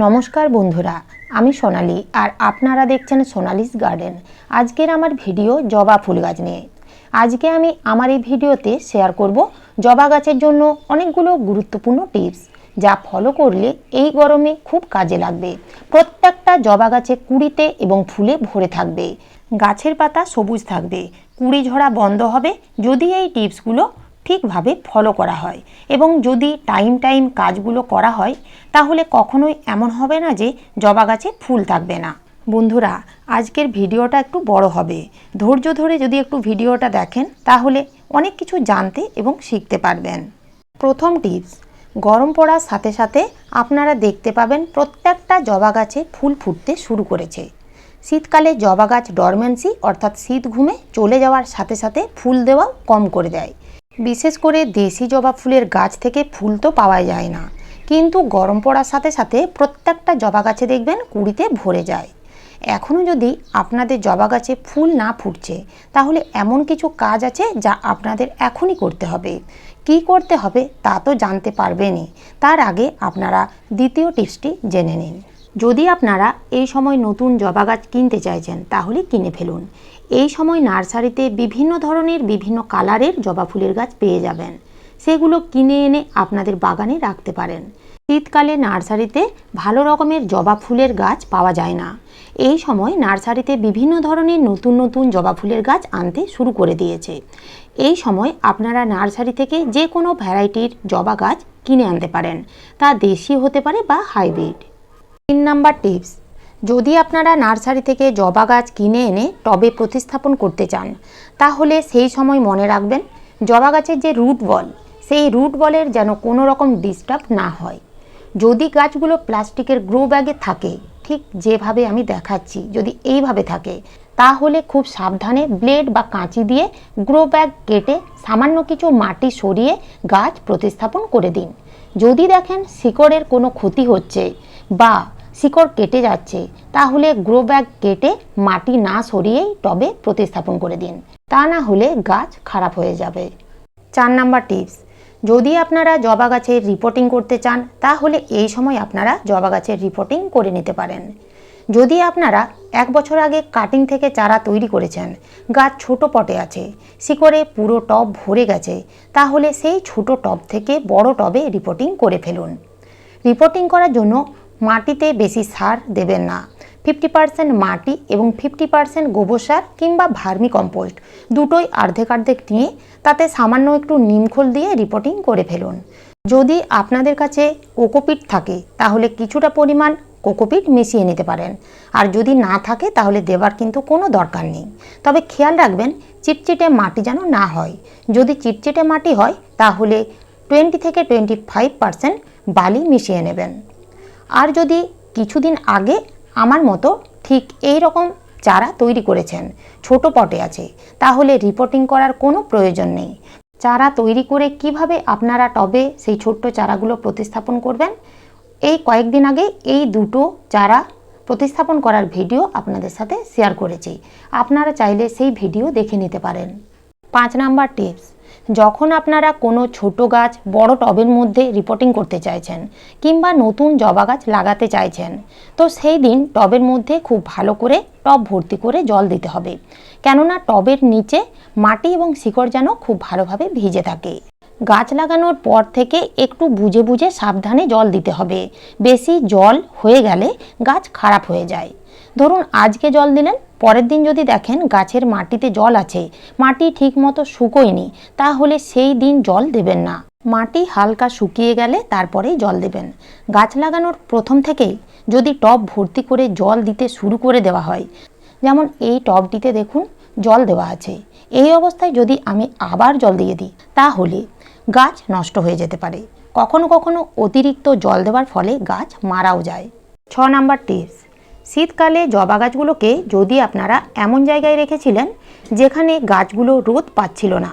নমস্কার বন্ধুরা, আমি সোনালি আর আপনারা দেখছেন সোনালিস গার্ডেন। আজকের আমার ভিডিও জবা ফুল গাছ নিয়ে। আজকে আমি আমার এই ভিডিওতে শেয়ার করব জবা গাছের জন্য অনেকগুলো গুরুত্বপূর্ণ টিপস, যা ফলো করলে এই গরমে খুব কাজে লাগবে। প্রত্যেকটা জবা গাছে কুড়িতে এবং ফুলে ভরে থাকবে। গাছের পাতা সবুজ থাকবে কুড়ি ঝরা বন্ধ হবে। যদি এই টিপসগুলো ঠিকভাবে ফলো করা হয়। এবং যদি টাইম টাইম কাজগুলো করা হয়, তাহলে কখনোই এমন হবে না যে জবা গাছে ফুল থাকবে না। বন্ধুরা, আজকের ভিডিওটা একটু বড় হবে। ধৈর্য ধরে যদি একটু ভিডিওটা দেখেন, তাহলে অনেক কিছু জানতে এবং শিখতে পারবেন। প্রথম টিপস গরম পড়ার সাথে সাথে আপনারা দেখতে পাবেন প্রত্যেকটা জবা গাছে ফুল ফুটতে শুরু করেছে। শীতকালে জবা গাছ ডরমেন্সি অর্থাৎ শীত ঘুমে চলে যাওয়ার সাথে সাথে ফুল দেওয়াও কম করে দেয়। বিশেষ করে দেশি জবা ফুলের গাছ থেকে ফুল তো পাওয়া যায় না। কিন্তু গরম পড়ার সাথে সাথে প্রত্যেকটা জবা গাছে দেখবেন কুড়িতে ভরে যায়। এখনও যদি আপনাদের জবা গাছে ফুল না ফুটছে, তাহলে এমন কিছু কাজ আছে যা আপনাদের এখনই করতে হবে। কি করতে হবে তা তো জানতে পারবেনই। তার আগে আপনারা দ্বিতীয় টিপসটি জেনে নিন। যদি আপনারা এই সময় নতুন জবা গাছ কিনতে চাইছেন, তাহলে কিনে ফেলুন। এই সময় নার্সারিতে বিভিন্ন ধরনের বিভিন্ন কালারের জবা ফুলের গাছ পেয়ে যাবেন। সেগুলো কিনে এনে আপনাদের বাগানে রাখতে পারেন। শীতকালে নার্সারিতে ভালো রকমের জবা ফুলের গাছ পাওয়া যায় না। এই সময় নার্সারিতে বিভিন্ন ধরনের নতুন নতুন জবা ফুলের গাছ আনতে শুরু করে দিয়েছে। এই সময় আপনারা নার্সারি থেকে যে কোনো ভ্যারাইটির জবা গাছ কিনে আনতে পারেন। তা দেশি হতে পারে বা হাইব্রিড। তিন নাম্বার টিপস। যদি আপনারা নার্সারি থেকে জবা গাছ কিনে এনে টবে প্রতিস্থাপন করতে চান, তাহলে সেই সময় মনে রাখবেন, জবা গাছের যে রুট বল, সেই রুট বলের যেন কোনো রকম ডিস্টার্ব না হয়। যদি গাছগুলো প্লাস্টিকের গ্রো ব্যাগে থাকে, ঠিক যেভাবে আমি দেখাচ্ছি, যদি এইভাবে থাকে, তাহলে খুব সাবধানে ব্লেড বা কাঁচি দিয়ে গ্রো ব্যাগ কেটে সামান্য কিছু মাটি সরিয়ে গাছ প্রতিস্থাপন করে দিন। যদি দেখেন শিকড়ের কোনো ক্ষতি হচ্ছে বা শিকড় কেটে যাচ্ছে, তাহলে গ্রো ব্যাগ কেটে মাটি না সরিয়েই টবে প্রতিস্থাপন করে দিন। তা না হলে গাছ খারাপ হয়ে যাবে। চার নাম্বার টিপস, যদি আপনারা জবা গাছের রিপোর্টিং করতে চান, তাহলে এই সময় আপনারা জবা গাছের রিপোর্টিং করে নিতে পারেন। যদি আপনারা এক বছর আগে কাটিং থেকে চারা তৈরি করেছেন, গাছ ছোট পটে আছে, শিকড়ে পুরো টব ভরে গেছে, তাহলে সেই ছোট টব থেকে বড় টবে রিপোর্টিং করে ফেলুন। রিপোর্টিং করার জন্য মাটিতে বেশি সার দেবেন না। ফিফটি পার্সেন্ট মাটি এবং ফিফটি পার্সেন্ট গোবর সার কিংবা ভার্মি কম্পোস্ট দুটোই অর্ধেক অর্ধেক নিয়ে তাতে সামান্য একটু নিমখোল দিয়ে রিপোর্টিং করে ফেলুন। যদি আপনাদের কাছে কোকোপিট থাকে, তাহলে কিছুটা পরিমাণ কোকোপিট মিশিয়ে নিতে পারেন। আর যদি না থাকে, তাহলে দেওয়ার কিন্তু কোনো দরকার নেই। তবে খেয়াল রাখবেন, চিটচিটে মাটি যেন না হয়। যদি চিটচিটে মাটি হয়, তাহলে টোয়েন্টি থেকে টোয়েন্টি ফাইভ পার্সেন্ট বালি মিশিয়ে নেবেন। আর যদি কিছুদিন আগে আমার মতো ঠিক এই রকম চারা তৈরি করেছেন, ছোট পটে আছে, তাহলে রিপোর্টিং করার কোনো প্রয়োজন নেই। চারা তৈরি করে কীভাবে আপনারা টবে সেই ছোট্ট চারাগুলো প্রতিস্থাপন করবেন? এই কয়েকদিন আগে এই দুটো চারা প্রতিস্থাপন করার ভিডিও আপনাদের সাথে শেয়ার করেছি। আপনারা চাইলে সেই ভিডিও দেখে নিতে পারেন। পাঁচ নাম্বার টিপস যখন আপনারা কোনো ছোট গাছ, বড় টবের মধ্যে রিপোর্টিং করতে চাইছেন কিংবা নতুন জবা গাছ লাগাতে চাইছেন, তো সেই দিন টবের মধ্যে খুব ভালো করে টব ভর্তি করে জল দিতে হবে। কেননা টবের নিচে মাটি এবং শিকড় যেন খুব ভালোভাবে ভিজে থাকে। গাছ লাগানোর পর থেকে একটু বুঝে বুঝে সাবধানে জল দিতে হবে। বেশি জল হয়ে গেলে গাছ খারাপ হয়ে যায়। ধরুন আজকে জল দিলেন, পরের দিন যদি দেখেন গাছের মাটিতে জল আছে, মাটি ঠিক মতো শুকোয়নি, তাহলে সেই দিন জল দেবেন না। মাটি হালকা শুকিয়ে গেলে তারপরেই জল দেবেন। গাছ লাগানোর প্রথম থেকেই যদি টব ভর্তি করে জল দিতে শুরু করে দেওয়া হয়, যেমন এই টবটিতে দেখুন জল দেওয়া আছে। এই অবস্থায় যদি আমি আবার জল দিয়ে দিই, তাহলে গাছ নষ্ট হয়ে যেতে পারে। কখনো কখনো অতিরিক্ত জল দেওয়ার ফলে গাছ মারাও যায়। ছ নাম্বার টিপস। শীতকালে জবা গাছগুলোকে যদি আপনারা এমন জায়গায় রেখেছিলেন যেখানে গাছগুলো রোদ পাচ্ছিল না,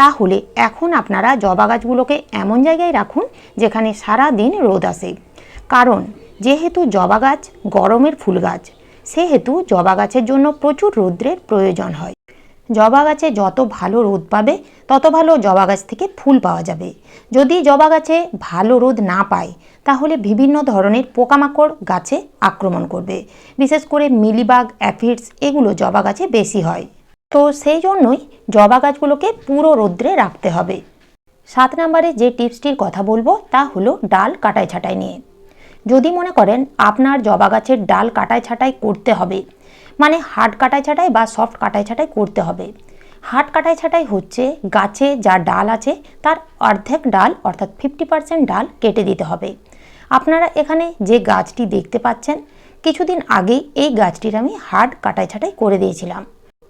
তাহলে এখন আপনারা জবা গাছগুলোকে এমন জায়গায় রাখুন যেখানে সারা দিন রোদ আসে। কারণ যেহেতু জবা গাছ গরমের ফুল গাছ, সেহেতু জবা গাছের জন্য প্রচুর রৌদ্রের প্রয়োজন হয়। জবা গাছে যত ভালো রোদ পাবে, তত ভালো জবা গাছ থেকে ফুল পাওয়া যাবে। যদি জবা গাছে ভালো রোদ না পায়, তাহলে বিভিন্ন ধরনের পোকামাকড় গাছে আক্রমণ করবে। বিশেষ করে মিলিবাগ, অ্যাফিডস এগুলো জবা গাছে বেশি হয়। তো সেই জন্যই জবা গাছগুলোকে পুরো রোদ্রে রাখতে হবে। সাত নম্বরে যে টিপসটির কথা বলব, তা হলো ডাল কাটাই ছাটাই নিয়ে। যদি মনে করেন আপনার জবা গাছের ডাল কাটাই ছাটাই করতে হবে মানে হাট কাটাই ছাটাই বা সফট কাটাই ছাটাই করতে হবে। হাট কাটাই ছাটাই হচ্ছে গাছে যা ডাল আছে, তার অর্ধেক ডাল অর্থাৎ ফিফটি পার্সেন্ট ডাল কেটে দিতে হবে। আপনারা এখানে যে গাছটি দেখতে পাচ্ছেন, কিছুদিন আগেই এই গাছটির আমি হাট কাটাই ছাটাই করে দিয়েছিলাম।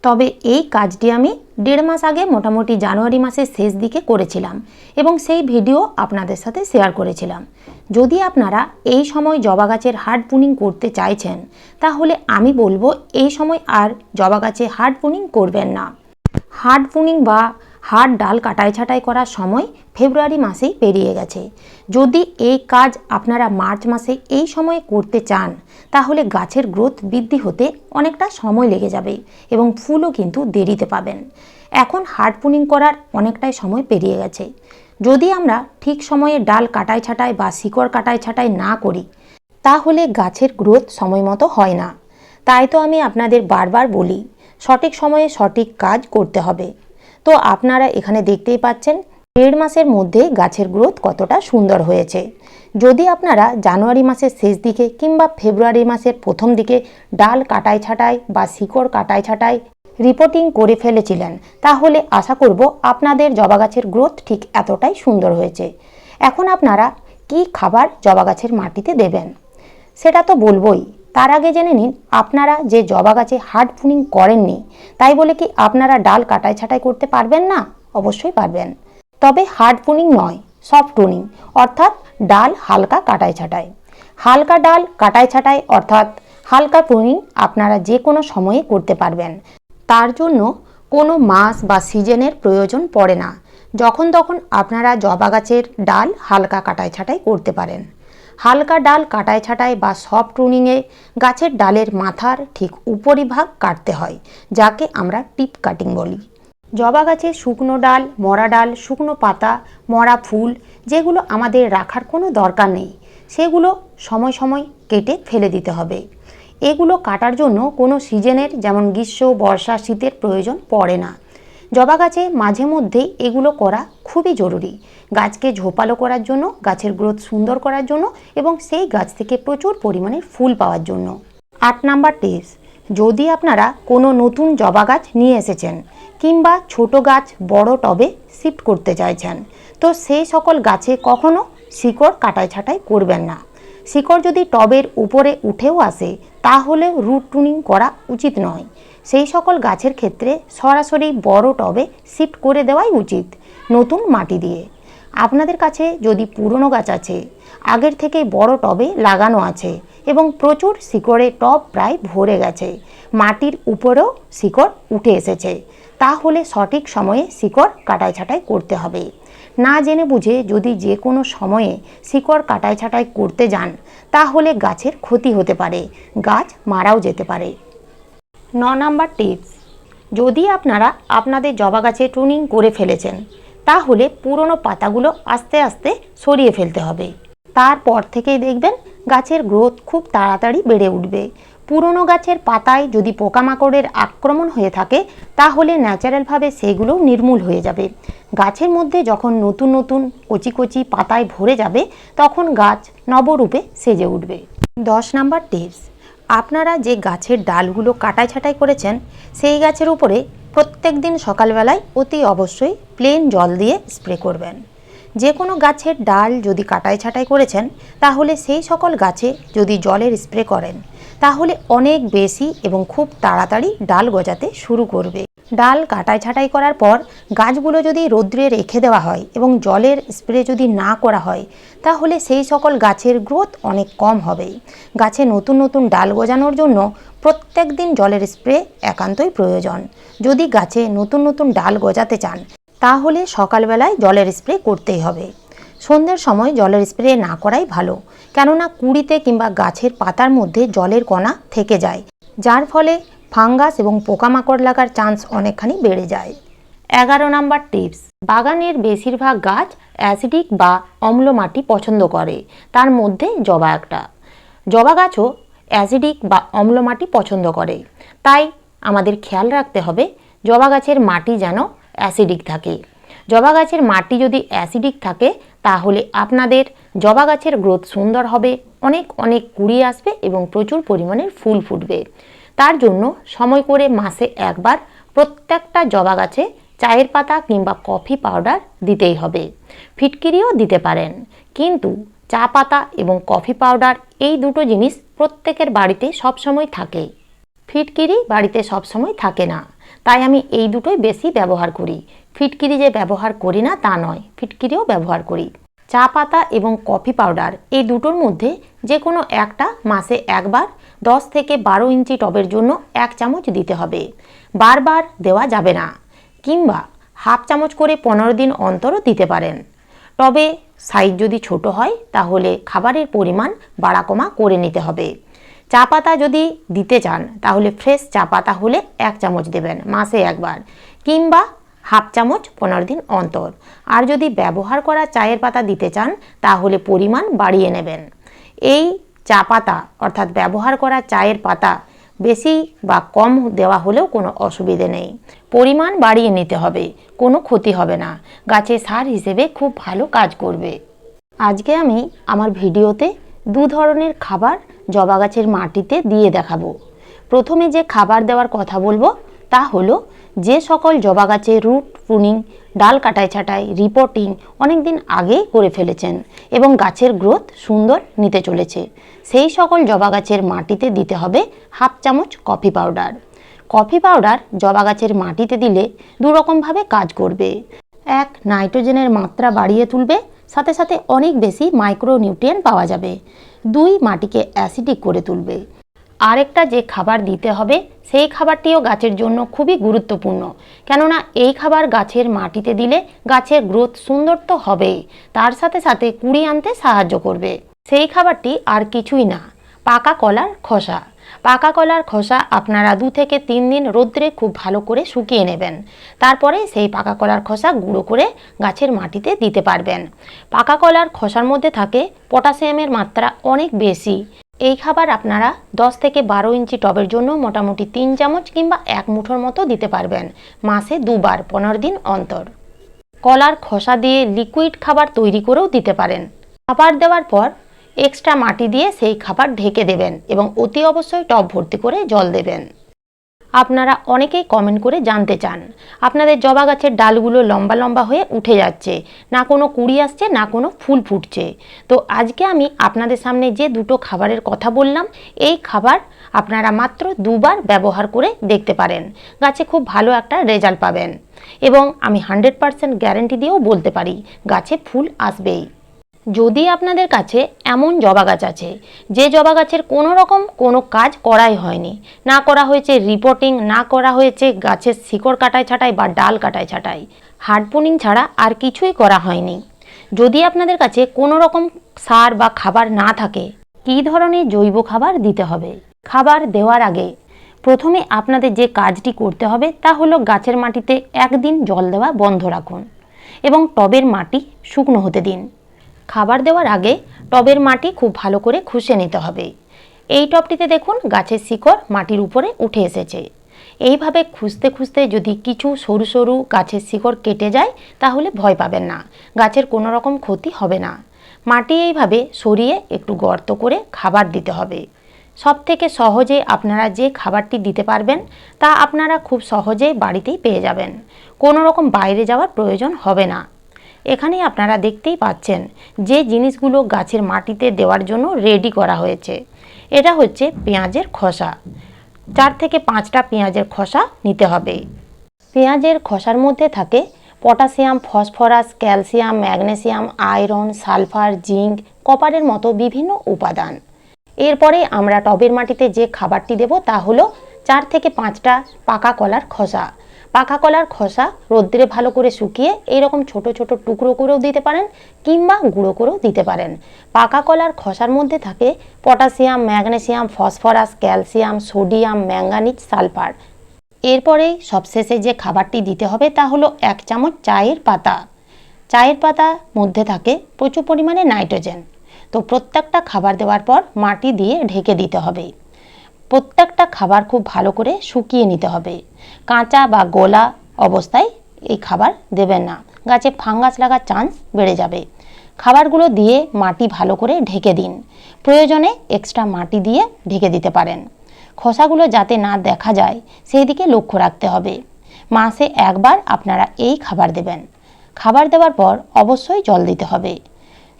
তবে এই কাজটি আমি দেড় মাস আগে মোটামুটি জানুয়ারি মাসের শেষ দিকে করেছিলাম এবং সেই ভিডিও আপনাদের সাথে শেয়ার করেছিলাম। যদি আপনারা এই সময় জবা গাছের হার্ড পুনিং করতে চাইছেন, তাহলে আমি বলব এই সময় আর জবা গাছে হার্ড পুনিং করবেন না। হার্ড পুনিং বা হার্ড ডাল কাটাই ছাটাই করার সময় ফেব্রুয়ারি মাসেই পেরিয়ে গেছে। যদি এই কাজ আপনারা মার্চ মাসে এই সময়ে করতে চান, তাহলে গাছের গ্রোথ বৃদ্ধি হতে অনেকটা সময় লেগে যাবে এবং ফুলও কিন্তু দেরিতে পাবেন। এখন হার্ড পুনিং করার অনেকটাই সময় পেরিয়ে গেছে। যদি আমরা ঠিক সময়ে ডাল কাটাই ছাটাই বা শিকড় কাটাই ছাটাই না করি, তাহলে গাছের গ্রোথ সময় মতো হয় না। তাই তো আমি আপনাদের বারবার বলি, সঠিক সময়ে সঠিক কাজ করতে হবে। তো আপনারা এখানে দেখতেই পাচ্ছেন, দেড় মাসের মধ্যে গাছের গ্রোথ কতটা সুন্দর হয়েছে। যদি আপনারা জানুয়ারি মাসের শেষ দিকে কিংবা ফেব্রুয়ারি মাসের প্রথম দিকে ডাল কাটাই ছাটাই বা শিকড় কাটাই ছাটাই রিপোর্টিং করে ফেলেছিলেন, তাহলে আশা করব আপনাদের জবা গাছের গ্রোথ ঠিক এতটাই সুন্দর হয়েছে। এখন আপনারা কি খাবার জবা গাছের মাটিতে দেবেন? সেটা তো বলবোই। তার আগে জেনে নিন, আপনারা যে জবা গাছে হার্ড ফুনিং করেননি, তাই বলে কি আপনারা ডাল কাটাই ছাটাই করতে পারবেন না? অবশ্যই পারবেন। তবে হার্ড পুনিং নয়, সফট টুনিং অর্থাৎ ডাল হালকা কাটাই ছাটাই। হালকা ডাল কাটাই ছাটাই, অর্থাৎ হালকা পুনিং আপনারা যে কোনো সময়ে করতে পারবেন। তার জন্য কোনো মাস বা সিজনের প্রয়োজন পড়ে না। যখন তখন আপনারা জবা গাছের ডাল হালকা কাটাই ছাটাই করতে পারেন। হালকা ডাল কাটাই ছাটাই বা সফট টুনিংয়ে গাছের ডালের মাথার ঠিক উপরিভাগ কাটতে হয়, যাকে আমরা টিপ কাটিং বলি। জবা গাছের শুকনো ডাল, মরা ডাল, শুকনো পাতা, মরা ফুল যেগুলো আমাদের রাখার কোনো দরকার নেই, সেগুলো সময় সময় কেটে ফেলে দিতে হবে। এগুলো কাটার জন্য কোনো সিজনের যেমন গ্রীষ্ম, বর্ষা, শীতের প্রয়োজন পড়ে না। জবা গাছে মাঝে মধ্যেই এগুলো করা খুবই জরুরি। গাছকে ঝোপালো করার জন্য, গাছের গ্রোথ সুন্দর করার জন্য এবং সেই গাছ থেকে প্রচুর পরিমাণে ফুল পাওয়ার জন্য। আট নাম্বার টিপস যদি আপনারা কোনো নতুন জবা গাছ নিয়ে এসেছেন কিংবা ছোট গাছ বড় টবে শিফট করতে চাইছেন, তো সেই সকল গাছে কখনো শিকড় কাটাই ছাটাই করবেন না। শিকড় যদি টবের উপরে উঠেও আসে, তাহলে রুট টুনিং করা উচিত নয়। সেই সকল গাছের ক্ষেত্রে সরাসরি বড় টবে শিফট করে দেওয়াই উচিত নতুন মাটি দিয়ে। আপনাদের কাছে যদি পুরনো গাছ আছে, আগের থেকে বড় টবে লাগানো আছে এবং প্রচুর শিকড়ে টব প্রায় ভরে গেছে, মাটির উপরেও শিকড় উঠে এসেছে, তাহলে সঠিক সময়ে শিকড় কাটাই ছাটাই করতে হবে। না জেনে বুঝে যদি যে কোনো সময়ে শিকড় কাটাই ছাটাই করতে যান, তাহলে গাছের ক্ষতি হতে পারে, গাছ মারাও যেতে পারে। ন নাম্বার টিপস। যদি আপনারা আপনাদের জবা গাছে টুনিং করে ফেলেছেন, তাহলে পুরনো পাতাগুলো আস্তে আস্তে সরিয়ে ফেলতে হবে। তারপর থেকেই দেখবেন গাছের গ্রোথ খুব তাড়াতাড়ি বেড়ে উঠবে। পুরনো গাছের পাতায় যদি পোকামাকড়ের আক্রমণ হয়ে থাকে, তাহলে ন্যাচারালভাবে সেগুলো নির্মূল হয়ে যাবে। গাছের মধ্যে যখন নতুন নতুন কচি কচি পাতায় ভরে যাবে, তখন গাছ নবরূপে সেজে উঠবে। দশ নাম্বার টিপস। আপনারা যে গাছের ডালগুলো কাটাই ছাটাই করেছেন, সেই গাছের উপরে প্রত্যেক দিন সকালবেলায় অতি অবশ্যই প্লেন জল দিয়ে স্প্রে করবেন। যে কোনো গাছের ডাল যদি কাটাই ছাটাই করেছেন, তাহলে সেই সকল গাছে যদি জলের স্প্রে করেন, তাহলে অনেক বেশি এবং খুব তাড়াতাড়ি ডাল গজাতে শুরু করবে। ডাল কাটাই ছাটাই করার পর গাছগুলো যদি রোদ্রে রেখে দেওয়া হয় এবং জলের স্প্রে যদি না করা হয়, তাহলে সেই সকল গাছের গ্রোথ অনেক কম হবে। গাছে নতুন নতুন ডাল গজানোর জন্য প্রত্যেক দিন জলের স্প্রে একান্তই প্রয়োজন। যদি গাছে নতুন নতুন ডাল গজাতে চান, তাহলে সকালবেলায় জলের স্প্রে করতেই হবে। সন্ধ্যের সময় জলের স্প্রে না করাই ভালো, কেননা কুড়িতে কিংবা গাছের পাতার মধ্যে জলের কণা থেকে যায়, যার ফলে ফাঙ্গাস এবং পোকামাকড় লাগার চান্স অনেকখানি বেড়ে যায়। এগারো নাম্বার টিপস, বাগানের বেশিরভাগ গাছ অ্যাসিডিক বা অম্ল মাটি পছন্দ করে, তার মধ্যে জবা একটা। জবা গাছও অ্যাসিডিক বা অম্ল মাটি পছন্দ করে, তাই আমাদের খেয়াল রাখতে হবে জবা গাছের মাটি যেন অ্যাসিডিক থাকে। জবা গাছের মাটি যদি অ্যাসিডিক থাকে, তাহলে আপনাদের জবা গাছের গ্রোথ সুন্দর হবে, অনেক অনেক কুড়ি আসবে এবং প্রচুর পরিমাণের ফুল ফুটবে। তার জন্য সময় করে মাসে একবার প্রত্যেকটা জবা গাছে চায়ের পাতা কিংবা কফি পাউডার দিতেই হবে। ফিটকিরিও দিতে পারেন। কিন্তু চা পাতা এবং কফি পাউডার এই দুটো জিনিস প্রত্যেকের বাড়িতে সবসময় থাকে। ফিটকিরি বাড়িতে সবসময় থাকে না। তাই আমি এই দুটোই বেশি ব্যবহার করি। ফিটকিরি যে ব্যবহার করি না, তা নয়। ফিটকিরিও ব্যবহার করি। চা পাতা এবং কফি পাউডার এই দুটোর মধ্যে যে কোনো একটা মাসে একবার দশ থেকে বারো ইঞ্চি টবের জন্য এক চামচ দিতে হবে। বারবার দেওয়া যাবে না, কিংবা হাফ চামচ করে পনেরো দিন অন্তরও দিতে পারেন। টবে সাইজ যদি ছোট হয়, তাহলে খাবারের পরিমাণ বাড়া কমা করে নিতে হবে। চা পাতা যদি দিতে চান, তাহলে ফ্রেশ চা পাতা হলে এক চামচ দেবেন মাসে একবার, কিংবা হাফ চামচ পনেরো দিন অন্তর। আর যদি ব্যবহার করা চায়ের পাতা দিতে চান, তাহলে পরিমাণ বাড়িয়ে নেবেন। এই চা পাতা, অর্থাৎ ব্যবহার করা চায়ের পাতা বেশি বা কম দেওয়া হলেও কোনো অসুবিধে নেই। পরিমাণ বাড়িয়ে নিতে হবে, কোনো ক্ষতি হবে না। গাছে সার হিসেবে খুব ভালো কাজ করবে। আজকে আমি আমার ভিডিওতে দু ধরনের খাবার জবা গাছের মাটিতে দিয়ে দেখাবো। প্রথমে যে খাবার দেওয়ার কথা বলব তা হলো যে সকল জবা গাছে রুট প্রুনিং ডাল কাটাই ছাটাই রিপোর্টিং অনেক দিন আগেই করে ফেলেছেন এবং গাছের গ্রোথ সুন্দর নিতে চলেছে। সেই সকল জবা গাছের মাটিতে দিতে হবে হাফ চামচ কফি পাউডার কফি পাউডার জবা গাছের মাটিতে দিলে দুরকমভাবে কাজ করবে। এক, নাইট্রোজেনের মাত্রা বাড়িয়ে তুলবে, সাথে সাথে অনেক বেশি মাইক্রো নিউট্রিয়েন্ট পাওয়া যাবে। দুই, মাটিকে অ্যাসিডিক করে তুলবে। আরেকটা যে খাবার দিতে হবে, সেই খাবারটিও গাছের জন্য খুবই গুরুত্বপূর্ণ। কেননা এই খাবার গাছের মাটিতে দিলে গাছের গ্রোথ সুন্দর তো হবেই, তার সাথে সাথে কুড়ি আনতে সাহায্য করবে। সেই খাবারটি আর কিছুই না, পাকা কলার খোসা। পাকা কলার খোসা আপনারা দু থেকে তিন দিন রোদ্রে খুব ভালো করে শুকিয়ে নেবেন। তারপরে সেই পাকা কলার খোসা গুঁড়ো করে গাছের মাটিতে দিতে পারবেন। পাকা কলার খোসার মধ্যে থাকে পটাশিয়ামের মাত্রা অনেক বেশি। এই খাবার আপনারা 10 থেকে বারো ইঞ্চি টবের জন্য মোটামুটি তিন চামচ কিংবা এক মুঠোর মতো দিতে পারবেন, মাসে দুবার, পনেরো দিন অন্তর। কলার খোসা দিয়ে লিকুইড খাবার তৈরি করেও দিতে পারেন। খাবার দেওয়ার পর এক্সট্রা মাটি দিয়ে সেই খাবার ঢেকে দেবেন এবং অতি অবশ্যই টব ভর্তি করে জল দেবেন। আপনারা অনেকেই কমেন্ট করে জানতে চান। আপনাদের জবা গাছের ডালগুলো লম্বা লম্বা হয়ে উঠে যাচ্ছে, না কোনো কুড়ি আসছে, না কোনো ফুল ফুটছে। তো আজকে আমি আপনাদের সামনে যে দুটো খাবারের কথা বললাম, এই খাবার আপনারা মাত্র দুবার ব্যবহার করে দেখতে পারেন। গাছে খুব ভালো একটা রেজাল্ট পাবেন। এবং আমি হান্ড্রেড পারসেন্ট গ্যারেন্টি দিয়েও বলতে পারি, গাছে ফুল আসবেই। যদি আপনাদের কাছে এমন জবা গাছ আছে, যে জবা গাছের কোনো রকম কোনো কাজ করাই হয়নি, না করা হয়েছে রিপোর্টিং না করা হয়েছে গাছের শিকড় কাটাই ছাটাই বা ডাল কাটায় ছাটাই হার্ডপোনিং ছাড়া আর কিছুই করা হয়নি। যদি আপনাদের কাছে কোনো রকম সার বা খাবার না থাকে, কী ধরনের জৈব খাবার দিতে হবে? খাবার দেওয়ার আগে প্রথমে আপনাদের যে কাজটি করতে হবে তা হলো গাছের মাটিতে একদিন জল দেওয়া বন্ধ রাখুন এবং টবের মাটি শুকনো হতে দিন। খাবার দেওয়ার আগে টবের মাটি খুব ভালো করে খুশে নিতে হবে। এই টবটিতে দেখুন গাছের শিকড় মাটির উপরে উঠে এসেছে। এইভাবে খুঁজতে খুঁজতে যদি কিছু সরু সরু গাছের শিকড় কেটে যায়, তাহলে ভয় পাবেন না। গাছের কোনো রকম ক্ষতি হবে না। মাটি এইভাবে সরিয়ে একটু গর্ত করে খাবার দিতে হবে। সব থেকে সহজে আপনারা যে খাবারটি দিতে পারবেন, তা আপনারা খুব সহজে বাড়িতেই পেয়ে যাবেন। কোনো রকম বাইরে যাওয়ার প্রয়োজন হবে না। এখানে আপনারা দেখতেই পাচ্ছেন যে জিনিসগুলো গাছের মাটিতে দেওয়ার জন্য রেডি করা হয়েছে। এটা হচ্ছে পেঁয়াজের খোসা। চার থেকে পাঁচটা পেঁয়াজের খোসা নিতে হবে। পেঁয়াজের খোসার মধ্যে থাকে potassium, phosphorus, calcium, magnesium, iron, sulphur, zinc, কপারের মতো বিভিন্ন উপাদান। এরপরে আমরা টবের মাটিতে যে খাবারটি দেব তা হলো চার থেকে পাঁচটা পাকা কলার খোসা। পাকা কলার খোসা রোদ্রে ভালো করে শুকিয়ে এইরকম ছোট ছোট টুকরো করেও দিতে পারেন কিংবা গুঁড়ো করেও দিতে পারেন। পাকা কলার খোসার মধ্যে থাকে potassium, magnesium, phosphorus, calcium, sodium manganese sulphur. এরপরে সবশেষে যে খাবারটি দিতে হবে তা হলো এক চামচ চায়ের পাতা। চায়ের পাতা মধ্যে থাকে প্রচুর পরিমাণে নাইট্রোজেন। তো প্রত্যেকটা খাবার দেওয়ার পর মাটি দিয়ে ঢেকে দিতে হবে। প্রত্যেকটা খাবার খুব ভালো করে শুকিয়ে নিতে হবে। কাঁচা বা গোলা অবস্থায় এই খাবার দেবেন না। গাছে ফাঙ্গাস লাগার চান্স বেড়ে যাবে। খাবারগুলো দিয়ে মাটি ভালো করে ঢেকে দিন। প্রয়োজনে এক্সট্রা মাটি দিয়ে ঢেকে দিতে পারেন। খোসাগুলো যাতে না দেখা যায়, সেই দিকে লক্ষ্য রাখতে হবে। মাসে একবার আপনারা এই খাবার দেবেন। খাবার দেওয়ার পর অবশ্যই জল দিতে হবে।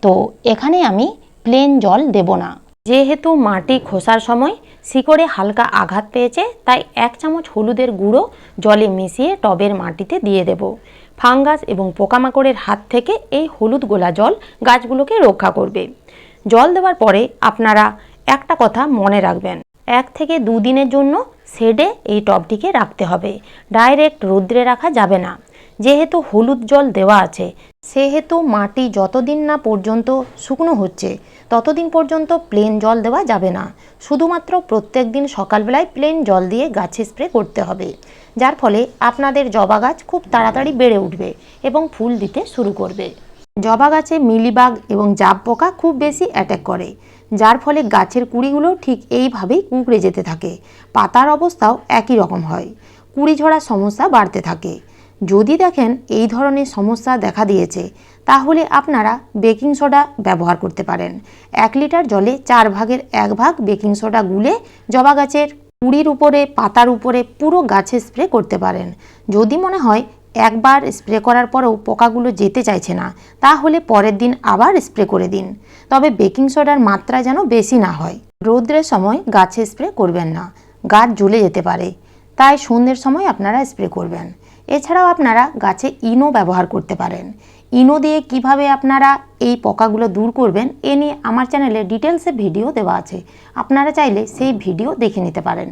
তো এখানে আমি প্লেন জল দেব না। যেহেতু মাটি খোসার সময় শিকড়ে হালকা আঘাত পেয়েছে, তাই এক চামচ হলুদের গুঁড়ো জলে মিশিয়ে টবের মাটিতে দিয়ে দেব। ফাঙ্গাস এবং পোকামাকড়ের হাত থেকে এই হলুদ গোলা জল গাছগুলোকে রক্ষা করবে। জল দেওয়ার পরে আপনারা একটা কথা মনে রাখবেন, এক থেকে দুদিনের জন্য শেডে এই টবটিকে রাখতে হবে। ডাইরেক্ট রৌদ্রে রাখা যাবে না। যেহেতু হলুদ জল দেওয়া আছে, সেহেতু মাটি যতদিন না পর্যন্ত শুকনো হচ্ছে, ততদিন পর্যন্ত প্লেন জল দেওয়া যাবে না। শুধুমাত্র প্রত্যেক দিন সকালবেলায় প্লেন জল দিয়ে গাছে স্প্রে করতে হবে। যার ফলে আপনাদের জবা গাছ খুব তাড়াতাড়ি বেড়ে উঠবে এবং ফুল দিতে শুরু করবে। জবা গাছে মিলিবাগ এবং জাব পোকা খুব বেশি অ্যাটাক করে, যার ফলে গাছের কুড়িগুলো ঠিক এইভাবেই কুঁকড়ে যেতে থাকে। পাতার অবস্থাও একই রকম হয়। কুড়ি ঝরার সমস্যা বাড়তে থাকে। যদি দেখেন এই ধরনের সমস্যা দেখা দিয়েছে, তাহলে আপনারা বেকিং সোডা ব্যবহার করতে পারেন। এক লিটার জলে চার ভাগের এক ভাগ বেকিং সোডা গুলে জবা গাছের কুড়ির উপরে, পাতার উপরে পুরো গাছে স্প্রে করতে পারেন। যদি মনে হয় একবার স্প্রে করার পরেও পোকাগুলো যেতে চাইছে না, তাহলে পরের দিন আবার স্প্রে করে দিন। তবে বেকিং সোডার মাত্রা যেন বেশি না হয়। রৌদ্রের সময় গাছে স্প্রে করবেন না। গাছ জ্বলে যেতে পারে। তাই সন্ধ্যের সময় আপনারা স্প্রে করবেন। এছাড়াও আপনারা গাছে ইনো ব্যবহার করতে পারেন। ইনো দিয়ে কীভাবে আপনারা এই পোকাগুলো দূর করবেন, এ নিয়ে আমার চ্যানেলে ডিটেলসে ভিডিও দেওয়া আছে। আপনারা চাইলে সেই ভিডিও দেখে নিতে পারেন।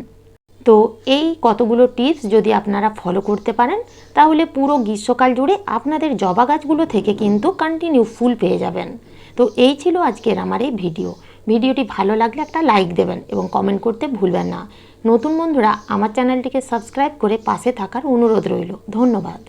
তো এই কতগুলো টিপস যদি আপনারা ফলো করতে পারেন, তাহলে পুরো গ্রীষ্মকাল জুড়ে আপনাদের জবা গাছগুলো থেকে কিন্তু কন্টিনিউ ফুল পেয়ে যাবেন। তো এই ছিল আজকের আমার এই ভিডিও ভিডিওটি ভালো লাগলে একটা লাইক দেবেন এবং কমেন্ট করতে ভুলবেন না। নতুন বন্ধুরা আমার চ্যানেলটিকে সাবস্ক্রাইব করে পাশে থাকার অনুরোধ রইল। ধন্যবাদ।